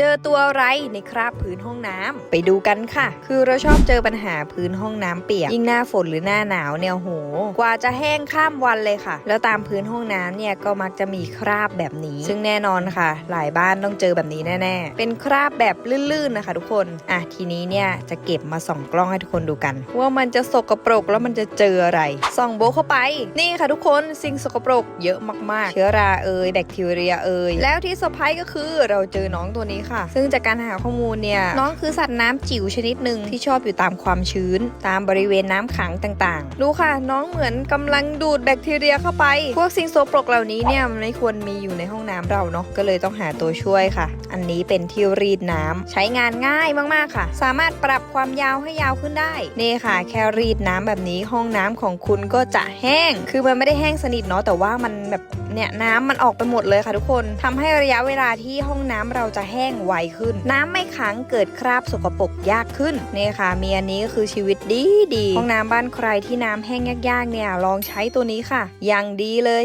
เจอตัวอะไรในคราบพื้นห้องน้ำไปดูกันค่ะ คือเราชอบเจอปัญหาพื้นห้องน้ำเปียก ยิ่งหน้าฝนหรือหน้าหนาวเนี่ยโห กว่าจะแห้งข้ามวันเลยค่ะ แล้วตามพื้นห้องน้ำเนี่ยก็มักจะมีคราบแบบนี้ ซึ่งแน่นอนค่ะ หลายบ้านต้องเจอแบบนี้แน่ๆ เป็นคราบแบบลื่นๆนะคะ ทุกคน อะทีนี้เนี่ยจะเก็บมาส่องกล้องให้ทุกคนดูกัน ว่ามันจะสกปรกแล้วมันจะเจออะไร ส่องโบเข้าไป นี่ค่ะทุกคนสิ่งสกปรกเยอะมากๆ เชื้อราเอ่ยแบคทีเรียเอ่ยแล้วที่เซอร์ไพรส์ก็คือเราเจอน้องตัวนี้ค่ะ ซึ่งจากการหาข้อมูลเนี่ยน้องคือสัตว์น้ำจิ๋วชนิดหนึ่งที่ชอบอยู่ตามความชื้น ตามบริเวณน้ำขังต่างๆ ดูค่ะ น้องเหมือนกำลังดูดแบคทีเรียเข้าไป พวกสิ่งโสกปรกเหล่านี้เนี่ยมันไม่ควรมีอยู่ในห้องน้ำเราเนาะก็เลยต้องหาตัวช่วยค่ะ อันนี้เป็นที่รีดน้ำใช้งานง่ายมากๆค่ะ สามารถปรับความยาวให้ยาวขึ้นได้นี่ค่ะ แค่รีดน้ำแบบนี้ห้องน้ำของคุณก็จะแห้ง คือมันไม่ได้แห้งสนิทเนาะแต่ว่ามันแบบเนี่ยน้ำมันออกไปหมดเลยค่ะทุกคนทำให้ระยะเวลาที่ห้องน้ำเราจะแห้งไวขึ้น น้ำไม่ขังเกิดคราบสกปรกยากขึ้นนี่ค่ะมีอันนี้ก็คือชีวิตดีดีห้องน้ำบ้านใครที่น้ำแห้งยากๆเนี่ยลองใช้ตัวนี้ค่ะ อย่างดีเลย